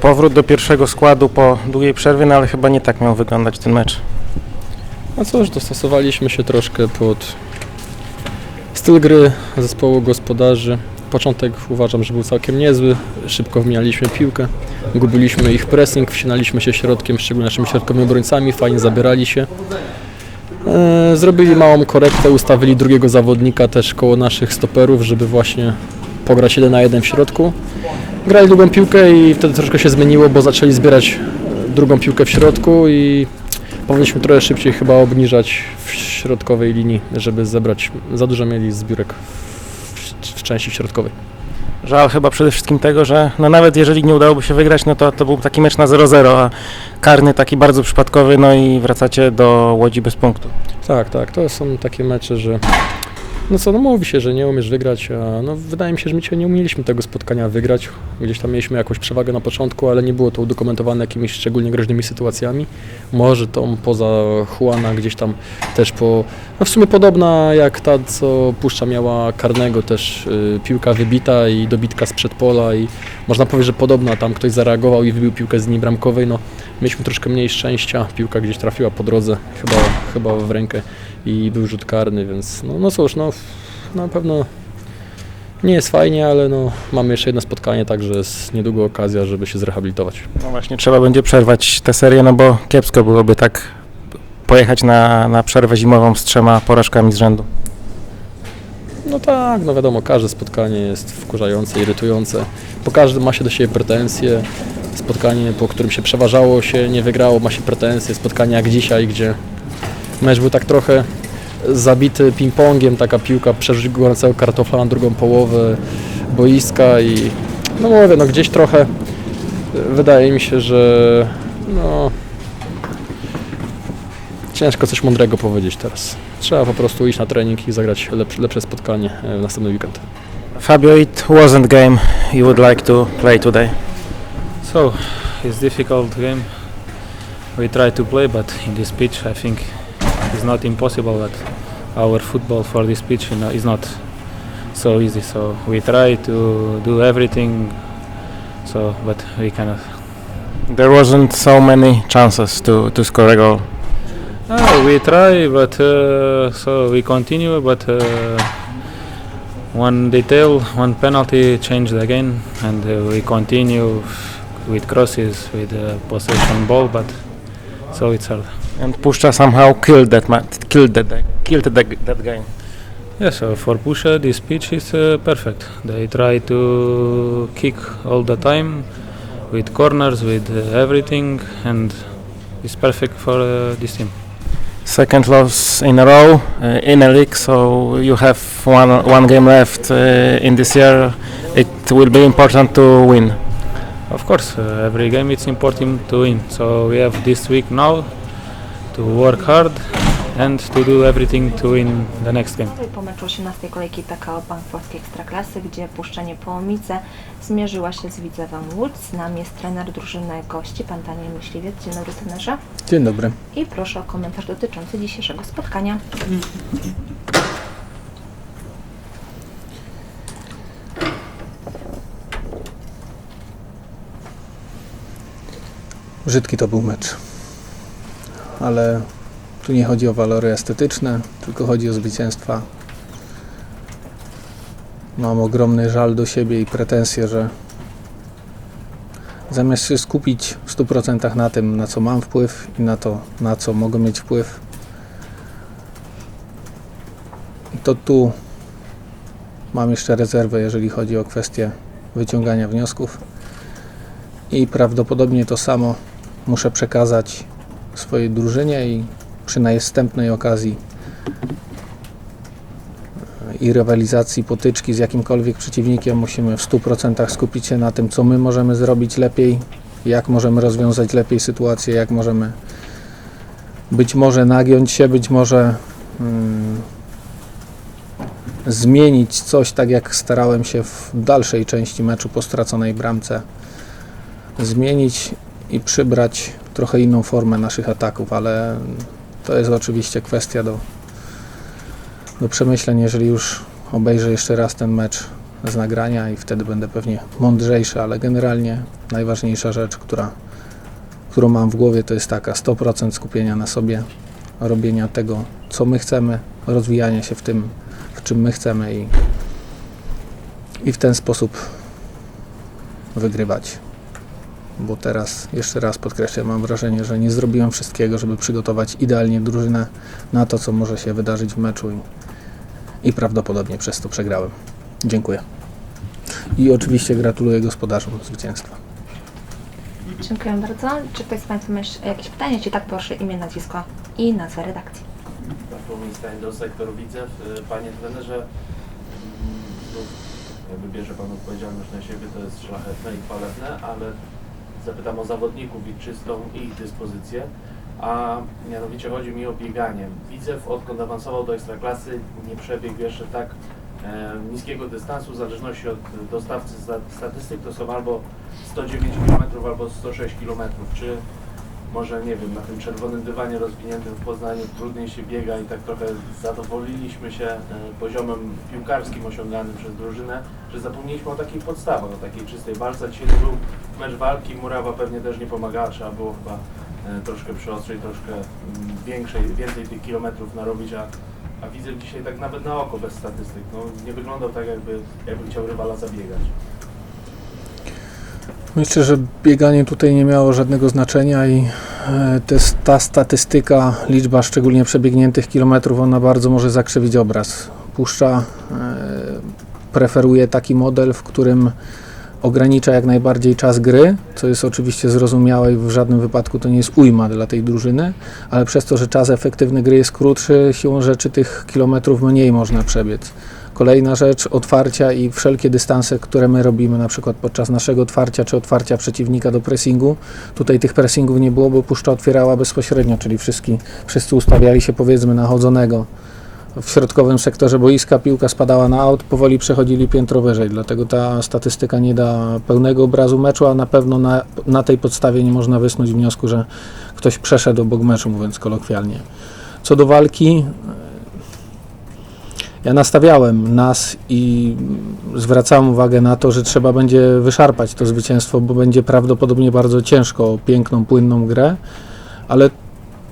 Powrót do pierwszego składu po długiej przerwie, no ale chyba nie tak miał wyglądać ten mecz. No cóż, dostosowaliśmy się troszkę pod styl gry zespołu gospodarzy. Początek uważam, że był całkiem niezły. Szybko wymienialiśmy piłkę, gubiliśmy ich pressing, wsinaliśmy się środkiem, szczególnie naszymi środkowymi obrońcami, fajnie zabierali się. E, Zrobili małą korektę, ustawili drugiego zawodnika też koło naszych stoperów, żeby właśnie pograć jeden na jeden w środku. Grali długą piłkę i wtedy troszkę się zmieniło, bo zaczęli zbierać e, drugą piłkę w środku i powinniśmy trochę szybciej chyba obniżać w środkowej linii, żeby zebrać, za dużo mieli zbiórek w, w części środkowej. Żal chyba przede wszystkim tego, że no nawet jeżeli nie udałoby się wygrać, no to to był taki mecz na 0-0, a karny taki bardzo przypadkowy, no i wracacie do Łodzi bez punktu. Tak, tak, to są takie mecze, że no co, no mówi się, że nie umiesz wygrać, a no wydaje mi się, że my nie umieliśmy tego spotkania wygrać. Gdzieś tam mieliśmy jakąś przewagę na początku, ale nie było to udokumentowane jakimiś szczególnie groźnymi sytuacjami. Może tą poza Juana gdzieś tam też po, no w sumie podobna jak ta, co Puszcza miała karnego też y, piłka wybita i dobitka z przedpola i można powiedzieć, że podobna, tam ktoś zareagował i wybił piłkę z linii bramkowej, no mieliśmy troszkę mniej szczęścia, piłka gdzieś trafiła po drodze, chyba, chyba w rękę i był rzut karny, więc no, no cóż, no na pewno nie jest fajnie, ale no, mamy jeszcze jedno spotkanie, także jest niedługo okazja, żeby się zrehabilitować. No właśnie, trzeba będzie przerwać tę serię, no bo kiepsko byłoby tak pojechać na, na przerwę zimową z trzema porażkami z rzędu. No tak, no wiadomo, każde spotkanie jest wkurzające, irytujące. Po każdym ma się do siebie pretensje. Spotkanie, po którym się przeważało, się nie wygrało, ma się pretensje. Spotkanie jak dzisiaj, gdzie mecz był tak trochę zabity ping-pongiem, taka piłka przerzucił gorącego kartofla na drugą połowę boiska i no mówię, no gdzieś trochę wydaje mi się, że no ciężko coś mądrego powiedzieć teraz. Trzeba po prostu iść na trening i zagrać lepsze, lepsze spotkanie e, w następny weekend. Fabio, it wasn't game you would like to play today. So it's difficult game. We try to play, but in this pitch, I think it's not impossible. But our football for this pitch you know, is not so easy. So we try to do everything. So, but we cannot. There wasn't so many chances to, to score a goal. Ah, we try, but uh, so we continue. But uh, one detail, one penalty changed again, and uh, we continue with crosses, with uh, possession ball. But so it's hard. And Puszcza somehow killed that ma- killed that killed that, that game. Yes, so for Pusha, this pitch is uh, perfect. They try to kick all the time with corners, with uh, everything, and it's perfect for uh, this team. Second loss in a row uh, in a league, so you have one one game left uh, in this year. It will be important to win. Of course, uh, every game it's important to win. So we have this week now to work hard and to do everything to win the next game. Po meczu 18 kolejki PKO Bank Polskiej Ekstraklasy, gdzie Puszczenie Połomice zmierzyła się z Widzewem Łódź. Z nami jest trener drużyny gości, pan Daniel Myśliwiec. Dzień dobry trenerze. Dzień dobry. I proszę o komentarz dotyczący dzisiejszego spotkania. Brzydki to był mecz. Ale tu nie chodzi o walory estetyczne, tylko chodzi o zwycięstwa. Mam ogromny żal do siebie i pretensje, że zamiast się skupić w 100% na tym, na co mam wpływ i na to, na co mogę mieć wpływ, to tu mam jeszcze rezerwę, jeżeli chodzi o kwestię wyciągania wniosków. I prawdopodobnie to samo muszę przekazać swojej drużynie i przy następnej okazji e, i rywalizacji potyczki z jakimkolwiek przeciwnikiem musimy w 100% skupić się na tym, co my możemy zrobić lepiej, jak możemy rozwiązać lepiej sytuację, jak możemy być może nagiąć się, być może mm, zmienić coś, tak jak starałem się w dalszej części meczu po straconej bramce. Zmienić i przybrać trochę inną formę naszych ataków, ale to jest oczywiście kwestia do, do przemyśleń. Jeżeli już obejrzę jeszcze raz ten mecz z nagrania i wtedy będę pewnie mądrzejszy, ale generalnie najważniejsza rzecz, która, którą mam w głowie, to jest taka 100% skupienia na sobie, robienia tego, co my chcemy, rozwijania się w tym, w czym my chcemy i, i w ten sposób wygrywać. Bo teraz, jeszcze raz podkreślę, mam wrażenie, że nie zrobiłem wszystkiego, żeby przygotować idealnie drużynę na to, co może się wydarzyć w meczu i, i prawdopodobnie przez to przegrałem. Dziękuję. I oczywiście gratuluję gospodarzom zwycięstwa. Dziękuję bardzo. Czy ktoś z Państwa ma jeszcze jakieś pytania? Jeśli tak, proszę imię, nazwisko i nazwę redakcji. Bartłomiej Stań sektor Widzew. Y, Panie trenerze, mm, znów jakby bierze Pan odpowiedzialność na siebie, to jest szlachetne i chwalebne, ale zapytam o zawodników i czystą ich dyspozycję, a mianowicie chodzi mi o bieganie. Widzew odkąd awansował do Ekstraklasy nie przebiegł jeszcze tak e, niskiego dystansu, w zależności od dostawcy sta- statystyk to są albo 109 km, albo 106 km. Czy może nie wiem, na tym czerwonym dywanie rozwiniętym w Poznaniu trudniej się biega i tak trochę zadowoliliśmy się e, poziomem piłkarskim osiąganym przez drużynę, że zapomnieliśmy o takich podstawach, o takiej czystej walce. Dzisiaj był mecz walki, Murawa pewnie też nie pomagała, trzeba było chyba e, troszkę przyostrzyć, troszkę mm, większej, więcej tych kilometrów narobić, a, a widzę dzisiaj tak nawet na oko bez statystyk, no nie wyglądał tak jakby, jakby chciał rywala zabiegać. Myślę, że bieganie tutaj nie miało żadnego znaczenia i e, jest ta statystyka, liczba szczególnie przebiegniętych kilometrów, ona bardzo może zakrzywić obraz. Puszcza e, preferuje taki model, w którym ogranicza jak najbardziej czas gry, co jest oczywiście zrozumiałe i w żadnym wypadku to nie jest ujma dla tej drużyny, ale przez to, że czas efektywny gry jest krótszy, siłą rzeczy tych kilometrów mniej można przebiec. Kolejna rzecz, otwarcia i wszelkie dystanse, które my robimy, na przykład podczas naszego otwarcia czy otwarcia przeciwnika do pressingu. Tutaj tych pressingów nie było, bo puszcza otwierała bezpośrednio, czyli wszyscy, wszyscy ustawiali się powiedzmy na chodzonego. W środkowym sektorze boiska piłka spadała na aut, powoli przechodzili piętro wyżej, dlatego ta statystyka nie da pełnego obrazu meczu, a na pewno na, na tej podstawie nie można wysnuć wniosku, że ktoś przeszedł obok meczu, mówiąc kolokwialnie. Co do walki, ja nastawiałem nas i zwracałem uwagę na to, że trzeba będzie wyszarpać to zwycięstwo, bo będzie prawdopodobnie bardzo ciężko o piękną, płynną grę, ale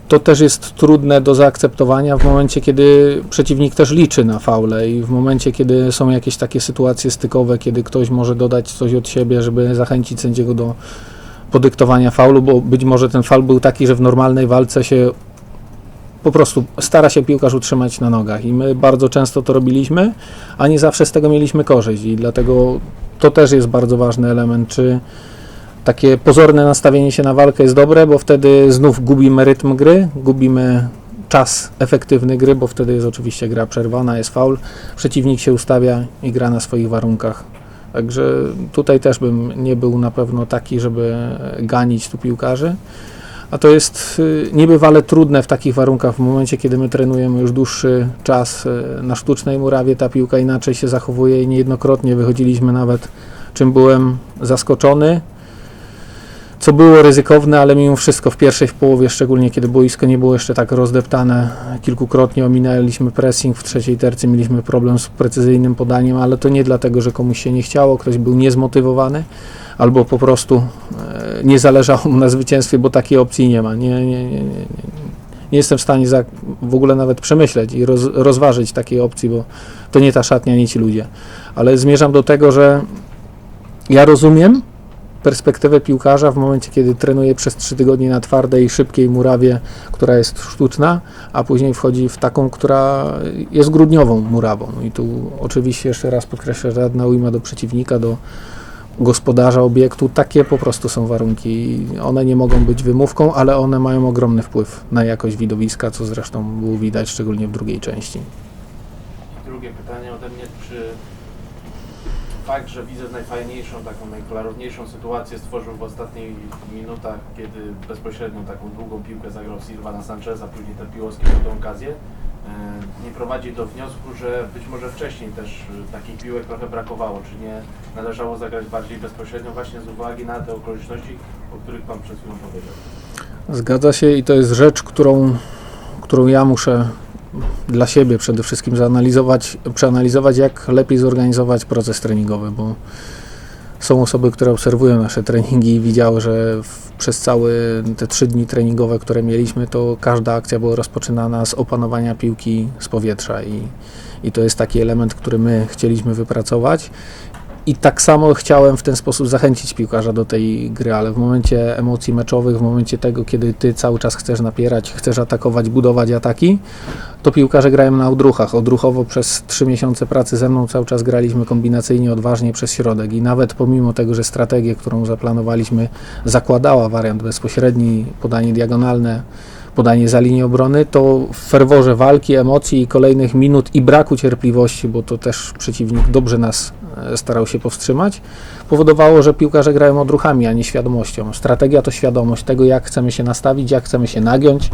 to też jest trudne do zaakceptowania w momencie, kiedy przeciwnik też liczy na faule i w momencie, kiedy są jakieś takie sytuacje stykowe, kiedy ktoś może dodać coś od siebie, żeby zachęcić sędziego do podyktowania faulu, bo być może ten faul był taki, że w normalnej walce się po prostu stara się piłkarz utrzymać na nogach i my bardzo często to robiliśmy, a nie zawsze z tego mieliśmy korzyść i dlatego to też jest bardzo ważny element, czy takie pozorne nastawienie się na walkę jest dobre, bo wtedy znów gubimy rytm gry, gubimy czas efektywny gry, bo wtedy jest oczywiście gra przerwana, jest faul, przeciwnik się ustawia i gra na swoich warunkach. Także tutaj też bym nie był na pewno taki, żeby ganić tu piłkarzy. A to jest y, niebywale trudne w takich warunkach, w momencie, kiedy my trenujemy już dłuższy czas y, na sztucznej murawie, ta piłka inaczej się zachowuje i niejednokrotnie wychodziliśmy nawet, czym byłem zaskoczony, co było ryzykowne, ale mimo wszystko w pierwszej w połowie, szczególnie kiedy boisko nie było jeszcze tak rozdeptane, kilkukrotnie ominęliśmy pressing, w trzeciej tercy mieliśmy problem z precyzyjnym podaniem, ale to nie dlatego, że komuś się nie chciało, ktoś był niezmotywowany, albo po prostu e, nie zależało mu na zwycięstwie, bo takiej opcji nie ma. Nie, nie, nie, nie, nie. jestem w stanie za, w ogóle nawet przemyśleć i roz, rozważyć takiej opcji, bo to nie ta szatnia, nie ci ludzie. Ale zmierzam do tego, że ja rozumiem perspektywę piłkarza w momencie, kiedy trenuje przez 3 tygodnie na twardej szybkiej murawie, która jest sztuczna, a później wchodzi w taką, która jest grudniową murawą. I tu oczywiście jeszcze raz podkreślę, żadna ujma do przeciwnika, do gospodarza obiektu. Takie po prostu są warunki. One nie mogą być wymówką, ale one mają ogromny wpływ na jakość widowiska, co zresztą było widać szczególnie w drugiej części. I drugie pytanie ode mnie, fakt, że widzę najfajniejszą, taką najklarowniejszą sytuację stworzył w ostatnich minutach, kiedy bezpośrednio taką długą piłkę zagrał Silva na Sancheza, później ten Piłowski miał tę okazję, e, nie prowadzi do wniosku, że być może wcześniej też e, takich piłek trochę brakowało, czy nie należało zagrać bardziej bezpośrednio właśnie z uwagi na te okoliczności, o których Pan przed chwilą powiedział. Zgadza się i to jest rzecz, którą, którą ja muszę dla siebie przede wszystkim zanalizować, przeanalizować, jak lepiej zorganizować proces treningowy, bo są osoby, które obserwują nasze treningi i widziały, że w, przez całe te trzy dni treningowe, które mieliśmy, to każda akcja była rozpoczynana z opanowania piłki z powietrza i, i to jest taki element, który my chcieliśmy wypracować. I tak samo chciałem w ten sposób zachęcić piłkarza do tej gry, ale w momencie emocji meczowych, w momencie tego, kiedy ty cały czas chcesz napierać, chcesz atakować, budować ataki, to piłkarze grają na odruchach. Odruchowo przez trzy miesiące pracy ze mną cały czas graliśmy kombinacyjnie, odważnie przez środek i nawet pomimo tego, że strategię, którą zaplanowaliśmy, zakładała wariant bezpośredni, podanie diagonalne, podanie za linię obrony, to w ferworze walki, emocji i kolejnych minut i braku cierpliwości, bo to też przeciwnik dobrze nas starał się powstrzymać, powodowało, że piłkarze grają odruchami, a nie świadomością. Strategia to świadomość tego, jak chcemy się nastawić, jak chcemy się nagiąć,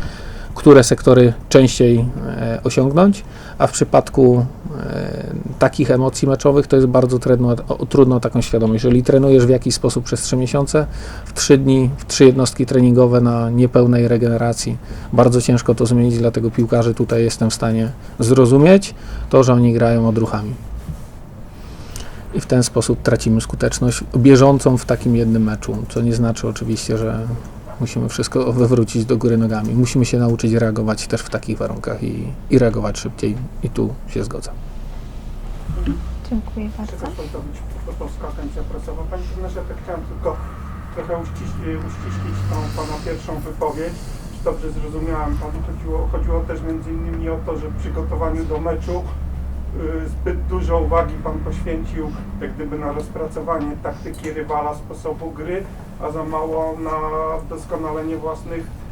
które sektory częściej e, osiągnąć, a w przypadku e, takich emocji meczowych to jest bardzo trudno, trudno taką świadomość. Jeżeli trenujesz w jakiś sposób przez 3 miesiące, w 3 dni, w 3 jednostki treningowe na niepełnej regeneracji, bardzo ciężko to zmienić, dlatego piłkarzy tutaj jestem w stanie zrozumieć to, że oni grają odruchami. I w ten sposób tracimy skuteczność bieżącą w takim jednym meczu, co nie znaczy oczywiście, że musimy wszystko wywrócić do góry nogami. Musimy się nauczyć reagować też w takich warunkach i, i reagować szybciej. I tu się zgodzam. Dziękuję bardzo. Polska agencja prasowa. Panie trenerze, tak chciałem tylko trochę uściślić, uściślić tą Pana pierwszą wypowiedź. Czy dobrze zrozumiałem? Panu chodziło, chodziło też między innymi o to, że w przygotowaniu do meczu zbyt dużo uwagi Pan poświęcił jak gdyby na rozpracowanie taktyki rywala, sposobu gry, a za mało na doskonalenie własnych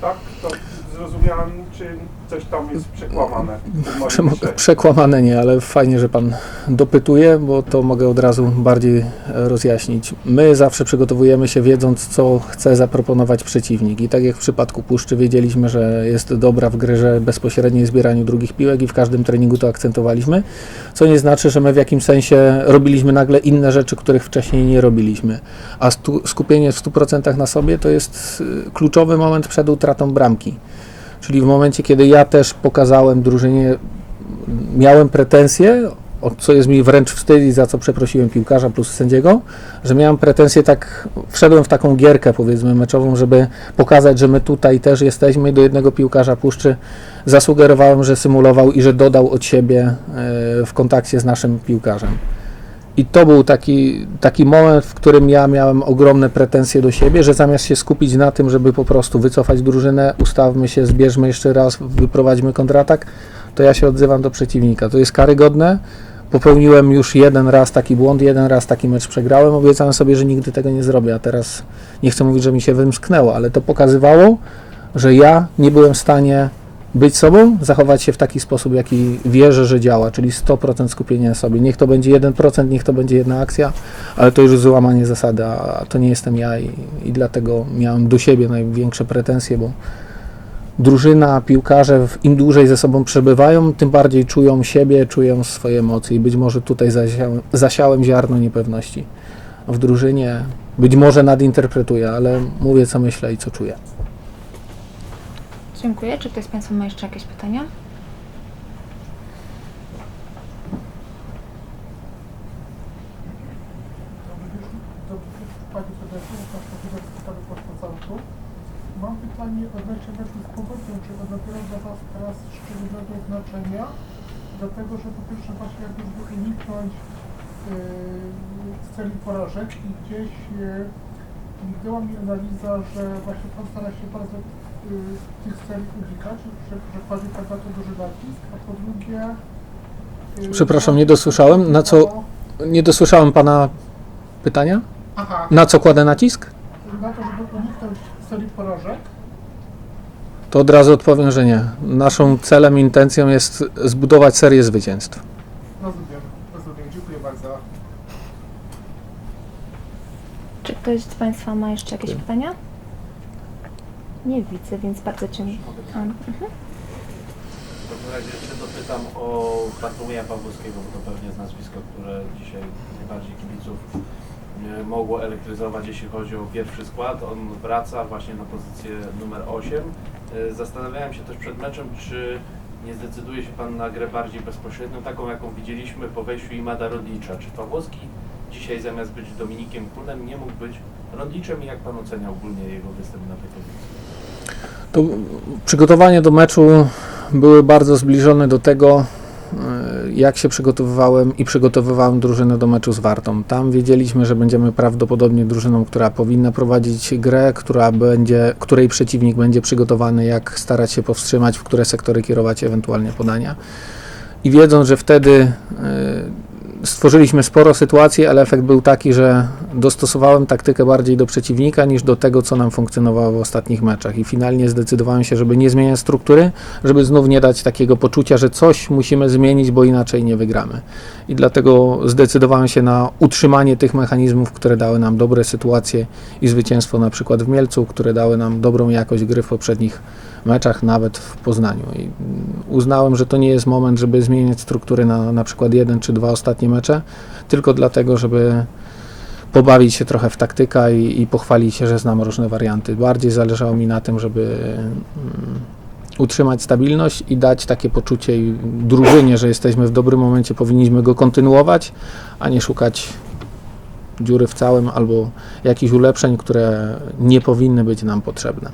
tak? To zrozumiałem, czy coś tam jest przekłamane? Przekłamane nie, ale fajnie, że Pan dopytuje, bo to mogę od razu bardziej e, rozjaśnić. My zawsze przygotowujemy się wiedząc, co chce zaproponować przeciwnik. I tak jak w przypadku Puszczy wiedzieliśmy, że jest dobra w grze bezpośredniej zbieraniu drugich piłek i w każdym treningu to akcentowaliśmy, co nie znaczy, że my w jakimś sensie robiliśmy nagle inne rzeczy, których wcześniej nie robiliśmy. A skupienie w 100% na sobie to jest y, kluczowy moment przed utratą bramki. Czyli w momencie, kiedy ja też pokazałem drużynie, miałem pretensje, o co jest mi wręcz wstyd i za co przeprosiłem piłkarza plus sędziego, że miałem pretensje tak, wszedłem w taką gierkę powiedzmy meczową, żeby pokazać, że my tutaj też jesteśmy do jednego piłkarza puszczy zasugerowałem, że symulował i że dodał od siebie e, w kontakcie z naszym piłkarzem. I to był taki, taki moment, w którym ja miałem ogromne pretensje do siebie, że zamiast się skupić na tym, żeby po prostu wycofać drużynę, ustawmy się, zbierzmy jeszcze raz, wyprowadźmy kontratak, to ja się odzywam do przeciwnika. To jest karygodne. Popełniłem już jeden raz taki błąd, jeden raz taki mecz przegrałem. Obiecałem sobie, że nigdy tego nie zrobię, a teraz nie chcę mówić, że mi się wymsknęło, ale to pokazywało, że ja nie byłem w stanie być sobą, zachować się w taki sposób, jaki wierzę, że działa, czyli 100% skupienia na sobie. Niech to będzie 1%, niech to będzie jedna akcja, ale to już złamanie zasady, a to nie jestem ja i, i dlatego miałem do siebie największe pretensje, bo drużyna, piłkarze im dłużej ze sobą przebywają, tym bardziej czują siebie, czują swoje emocje i być może tutaj zasiałem, zasiałem ziarno niepewności w drużynie. Być może nadinterpretuję, ale mówię co myślę i co czuję. Dziękuję. Czy ktoś z Państwa ma jeszcze jakieś pytania? Mam pytanie odnośnie meczu z Pogodą, czy to dopiero dla Was teraz szczególnego znaczenia? Dlatego, że po pierwsze właśnie jakby uniknąć yy, celi porażek i gdzieś yy, mignęła mi analiza, że właśnie Pan stara się bardzo tych celi unikać, że, że tak bardzo duży nacisk, a po drugie... yy, Przepraszam, nie dosłyszałem. Na co- Nie dosłyszałem pana pytania. Aha, Na co kładę nacisk? na to, żeby uniknąć serii porażek. To od razu odpowiem, że nie. Naszą celem, intencją jest zbudować serię zwycięstw. Rozumiem, rozumiem. Dziękuję bardzo. Czy ktoś z Państwa ma jeszcze jakieś pytania? Nie widzę, więc bardzo dziękuję. W takim razie jeszcze dopytam o Bartłomieja Pawłowskiego, bo to pewnie jest nazwisko, które dzisiaj najbardziej kibiców e, mogło elektryzować, jeśli chodzi o pierwszy skład. On wraca właśnie na pozycję numer 8. E, Zastanawiałem się też przed meczem, czy nie zdecyduje się Pan na grę bardziej bezpośrednią, taką jaką widzieliśmy po wejściu Imada Rodlicza? Czy Pawłowski dzisiaj zamiast być Dominikiem Kunem nie mógł być Rodliczem i jak Pan ocenia ogólnie jego występ na tej pozycji? To przygotowania do meczu były bardzo zbliżone do tego, e, jak się przygotowywałem i przygotowywałem drużynę do meczu z Wartą. Tam wiedzieliśmy, że będziemy prawdopodobnie drużyną, która powinna prowadzić grę, która będzie, której przeciwnik będzie przygotowany, jak starać się powstrzymać, w które sektory kierować ewentualnie podania. I wiedząc, że wtedy e, stworzyliśmy sporo sytuacji, ale efekt był taki, że dostosowałem taktykę bardziej do przeciwnika niż do tego, co nam funkcjonowało w ostatnich meczach. I finalnie zdecydowałem się, żeby nie zmieniać struktury, żeby znów nie dać takiego poczucia, że coś musimy zmienić, bo inaczej nie wygramy. I dlatego zdecydowałem się na utrzymanie tych mechanizmów, które dały nam dobre sytuacje i zwycięstwo na przykład w Mielcu, które dały nam dobrą jakość gry w poprzednich meczach, nawet w Poznaniu. I mm, uznałem, że to nie jest moment, żeby zmieniać struktury na na przykład jeden czy dwa ostatnie mecze, tylko dlatego, żeby pobawić się trochę w taktyka i, i pochwalić się, że znam różne warianty. Bardziej zależało mi na tym, żeby mm, utrzymać stabilność i dać takie poczucie i drużynie, że jesteśmy w dobrym momencie, powinniśmy go kontynuować, a nie szukać dziury w całym albo jakichś ulepszeń, które nie powinny być nam potrzebne.